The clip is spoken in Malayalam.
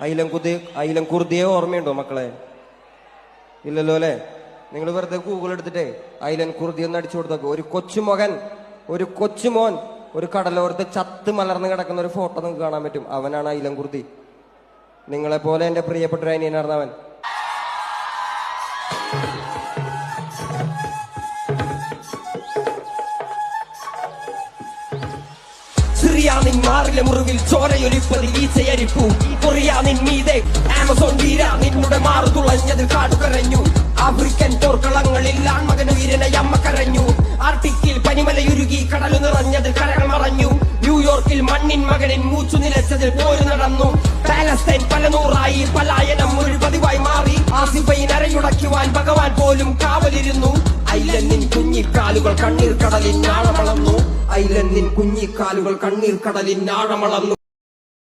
ഐലംകുതി ഐലംകുർദിയെ ഓർമ്മയുണ്ടോ മക്കളെ? ഇല്ലല്ലോ അല്ലേ? നിങ്ങൾ വെറുതെ ഗൂഗിൾ എടുത്തിട്ടേ അയിലൻ കുർദി എന്ന് അടിച്ചു കൊടുത്തൊക്കെ. ഒരു കൊച്ചുമകൻ ഒരു കൊച്ചുമോൻ ഒരു കടലോരത്ത് ചത്ത് മലർന്ന് കിടക്കുന്ന ഒരു ഫോട്ടോ നിങ്ങൾക്ക് കാണാൻ പറ്റും. അവനാണ് ഐലൻ കുർദി. നിങ്ങളെ പോലെ എന്റെ പ്രിയപ്പെട്ട ഒരു സിറിയാനിൻ മാറിലെ മുറിവിൽ ചോരയൊലിപ്പതിൽ ഈച്ചയരിപ്പു. കൊറിയാനിൻ മീതെ ആമസോൺ വീര നിന്നുടെ മാറു തുളഞ്ഞത് കാടുകരഞ്ഞു ആഫ്രിക്കൻ പോർക്കളങ്ങളിൽ ആൺമകൻ വീരനെ അമ്മ കരഞ്ഞു. ആർട്ടിക്കിൽ പനിമലയുരുകി കടലു നിറഞ്ഞത് കരകൾ മറഞ്ഞു. ന്യൂയോർക്കിൽ മണ്ണിൻ മകനിൻ മൂച്ചു നിലച്ചതിൽ പോര് നടന്നു. പാലസ്തൈൻ പല നൂറായി പലായനം ഒരു പതിവായി മാറി. ആസിഫൈൻ അരയുടയ്ക്കുവാൻ ഭഗവാൻ പോലും കാവലിരുന്നു. ഐലന്നിൻ കുഞ്ഞിക്കാലുകൾ കണ്ണീർ കടലിൻ ആഴമളന്നു. ഐലന്നിൻ കുഞ്ഞിക്കാലുകൾ കണ്ണീർ കടലിൻ ആഴമളന്നു.